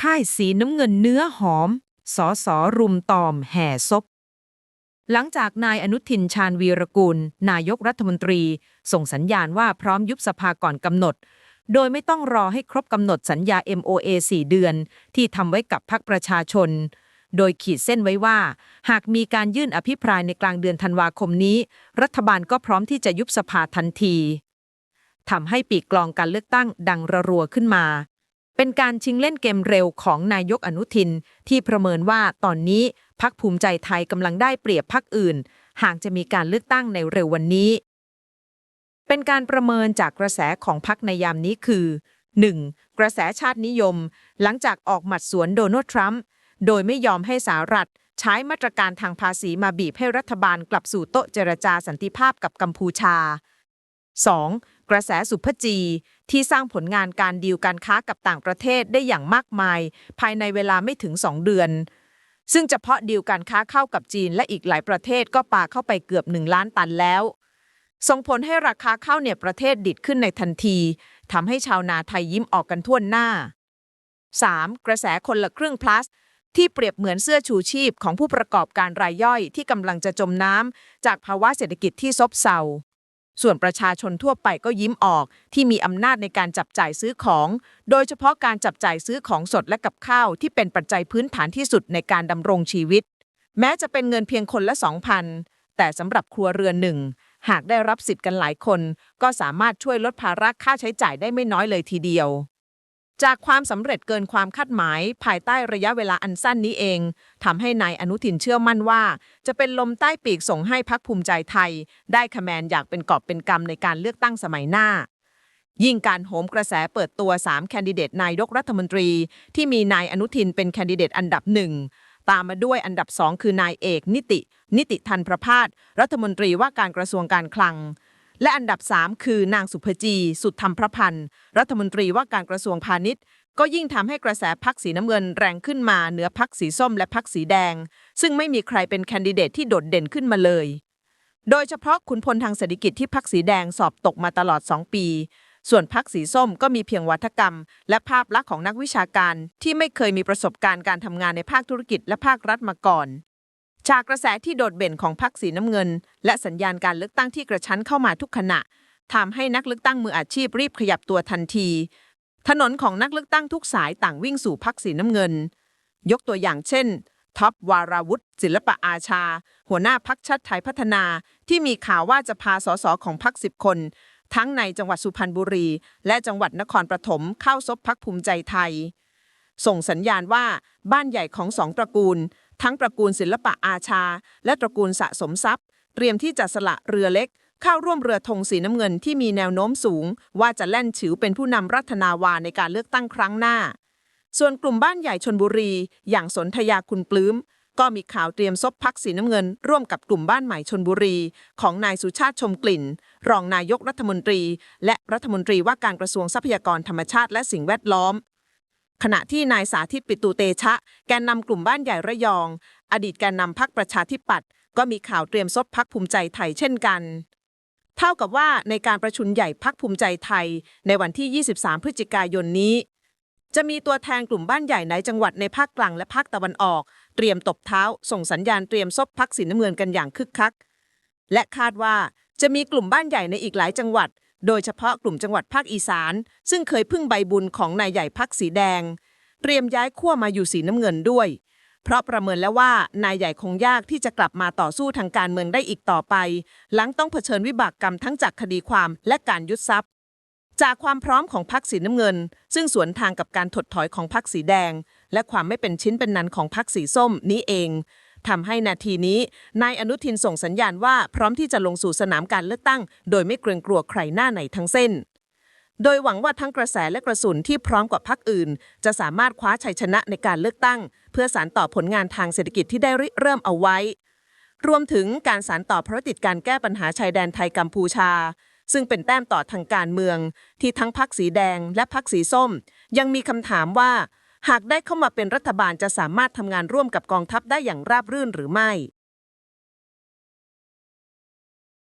ค่ายสีน้ำเงินเนื้อหอม สอสอรุมตอมแห่ซบหลังจากนายอนุทินชาญวีรกูล นายกรัฐมนตรี ส่งสัญญาณว่าพร้อมยุบสภาก่อนกำหนด โดยไม่ต้องรอให้ครบกำหนดสัญญา MOA 4 เดือน ที่ทำไว้กับพรรคประชาชน โดยขีดเส้นไว้ว่า หากมีการยื่นอภิปรายในกลางเดือนธันวาคมนี้ รัฐบาลก็พร้อมที่จะยุบสภาทันทีทำให้ปีกกลองการเลือกตั้งดังระรัวขึ้นมา เป็นการชิงเล่นเกมเร็วของนายกอนุทิน ที่ประเมินว่าตอนนี้พักภูมิใจไทยกำลังได้เปรียบพักอื่น หากจะมีการเลือกตั้งในเร็ววันนี้ เป็นการประเมินจากกระแสของพักในยามนี้คือ 1. กระแสชาตินิยม หลังจากออกหมัดสวนโดนัลด์ทรัมป์โดยไม่ยอมให้สหรัฐใช้มาตรการทางภาษีมาบีบให้รัฐบาลกลับสู่โต๊ะเจรจาสันติภาพกับกัมพูชา 2. กระแสสุภจี ที่สร้างผลงานการดีลการค้ากับต่างประเทศได้อย่างมากมาย ภายในเวลาไม่ถึง 2 เดือน ซึ่งเฉพาะดีลการค้าเข้ากับจีนและอีกหลายประเทศก็ปาเข้าไปเกือบ 1 ล้านตันแล้ว ส่งผลให้ราคาข้าวเนี่ยประเทศดิดขึ้นในทันทีทำให้ชาวนาไทยยิ้มออกกันทั่วหน้า 3. กระแสคนละครึ่ง plus ที่เปรียบเหมือนเสื้อชูชีพของผู้ประกอบการรายย่อยที่กำลังจะจมน้ำจากภาวะเศรษฐกิจที่ซบเซา ส่วนประชาชนทั่วไปก็ยิ้มออก ที่มีอำนาจในการจับจ่ายซื้อของ โดยเฉพาะการจับจ่ายซื้อของสดและกับข้าว ที่เป็นปัจจัยพื้นฐานที่สุดในการดำรงชีวิต แม้จะเป็นเงินเพียงคนละ 2,000 แต่สำหรับครัวเรือนหนึ่ง หากได้รับสิทธิ์กันหลายคน ก็สามารถช่วยลดภาระค่าใช้จ่ายได้ไม่น้อยเลยทีเดียว จากความสำเร็จเกินความคาดหมาย ภายใต้ระยะเวลาอันสั้นนี้เองทำให้นายอนุทินเชื่อมั่นว่า จะเป็นลมใต้ปีกส่งให้พักภูมิใจไทย ได้คะแนนอยางเป็นกอบเป็นกำในการเลือกตั้งสมัยหน้า ยิ่งการโหมกระแสเปิดตัว 3 แคนดิเดตนายกรัฐมนตรี ที่มีนายอนุทินเป็นแคนดิเดตอันดับหนึ่งตามมาด้วยอันดับ2คือนายเอกนิติ นิติทันประพาสรัฐมนตรีว่าการกระทรวงการคลัง และอันดับ 3 คือนางสุภจี สุดธรรมพระพันธ์ รัฐมนตรีว่าการกระทรวงพาณิชย์ ก็ยิ่งทำให้กระแสพักสีน้ำเงินแรงขึ้นมาเหนือพักสีส้มและพักสีแดง ซึ่งไม่มีใครเป็นแคนดิเดตที่โดดเด่นขึ้นมาเลย โดยเฉพาะขุนพลทางเศรษฐกิจที่พักสีแดงสอบตกมาตลอด 2 ปี ส่วนพักสีส้มก็มีเพียงวัฒกรรม และภาพลักษณ์ของนักวิชาการที่ไม่เคยมีประสบการณ์การทำงานในภาคธุรกิจและภาครัฐมาก่อน จากกระแสที่โดดเด่นของพักสีน้ำเงิน และสัญญาณการเลือกตั้งที่กระชั้นเข้ามาทุกขณะทำให้นักเลือกตั้งมืออาชีพรีบขยับตัวทันที ถนนของนักเลือกตั้งทุกสายต่างวิ่งสู่พักสีน้ำเงิน ยกตัวอย่างเช่นท็อปวาราวุธศิลปะอาชา หัวหน้าพักชาติไทยพัฒนา ที่มีข่าวว่าจะพาสสของพักสิบคน ทั้งในจังหวัดสุพรรณบุรี และจังหวัดนครปฐมเข้าซบพักภูมิใจไทย ส่งสัญญาณว่าบ้านใหญ่ของสองตระกูล ทั้งตระกูลศิลปะอาชา และตระกูลสะสมทรัพย์ เตรียมที่จะสละเรือเล็ก เข้าร่วมเรือธงสีน้ำเงินที่มีแนวโน้มสูง ว่าจะแล่นฉิวเป็นผู้นำรัฐนาวาในการเลือกตั้งครั้งหน้า ส่วนกลุ่มบ้านใหญ่ชนบุรี อย่างสนธยาคุณปลื้มก็มีข่าวเตรียมซบพักสีน้ำเงิน ร่วมกับกลุ่มบ้านใหม่ชนบุรี ของนายสุชาติชมกลิ่น รองนายกรัฐมนตรี และรัฐมนตรีว่าการกระทรวงทรัพยากรธรรมชาติและสิ่งแวดล้อม ขณะที่นายสาธิตปิตุเตชะ แกนนำกลุ่มบ้านใหญ่ระยอง อดีตแกนนำพักประชาธิปัตย์ก็มีข่าวเตรียมซบพักภูมิใจไทยเช่นกัน เท่ากับว่าในการประชุมใหญ่พักภูมิใจไทย ในวันที่ 23 พฤศจิกายนนี้ จะมีตัวแทนกลุ่มบ้านใหญ่ในจังหวัดในภาคกลางและภาคตะวันออก เตรียมตบเท้า ส่งสัญญาณเตรียมซบพักสีน้ำเงินกันอย่างคึกคัก และคาดว่าจะมีกลุ่มบ้านใหญ่ในอีกหลายจังหวัด โดยเฉพาะกลุ่มจังหวัดภาคอีสาน ซึ่งเคยพึ่งใบบุญของนายใหญ่พักสีแดง เตรียมย้ายขั้วมาอยู่สีน้ำเงินด้วย เพราะประเมินแล้วว่านายใหญ่คงยากที่จะกลับมาต่อสู้ทางการเมืองได้อีกต่อไป หลังต้องเผชิญวิบากกรรมทั้งจากคดีความและการยึดทรัพย์ จากความพร้อมของพรรคสีน้ำเงิน ซึ่งสวนทางกับการถดถอยของพรรคสีแดง และความไม่เป็นชิ้นเป็นนันของพรรคสีส้มนี้เอง ทำให้นาทีนี้นายอนุทินส่งสัญญาณว่าพร้อมที่จะลงสู่สนามการเลือกตั้ง โดยไม่เกรงกลัวใครหน้าไหนทั้งเส้น โดยหวังว่าทั้งกระแสและกระสุนที่พร้อมกว่าพรรคอื่น จะสามารถคว้าชัยชนะในการเลือกตั้ง เพื่อสานต่อผลงานทางเศรษฐกิจที่ได้ริเริ่มเอาไว้ รวมถึงการสานต่อภารกิจการแก้ปัญหาชายแดนไทยกัมพูชาซึ่งเป็นแต้มต่อทางการเมือง ที่ทั้งพรรคสีแดงและพรรคสีส้ม ยังมีคำถามว่า หากได้เข้ามาเป็นรัฐบาลจะสามารถทำงานร่วมกับกองทัพได้อย่างราบรื่นหรือไม่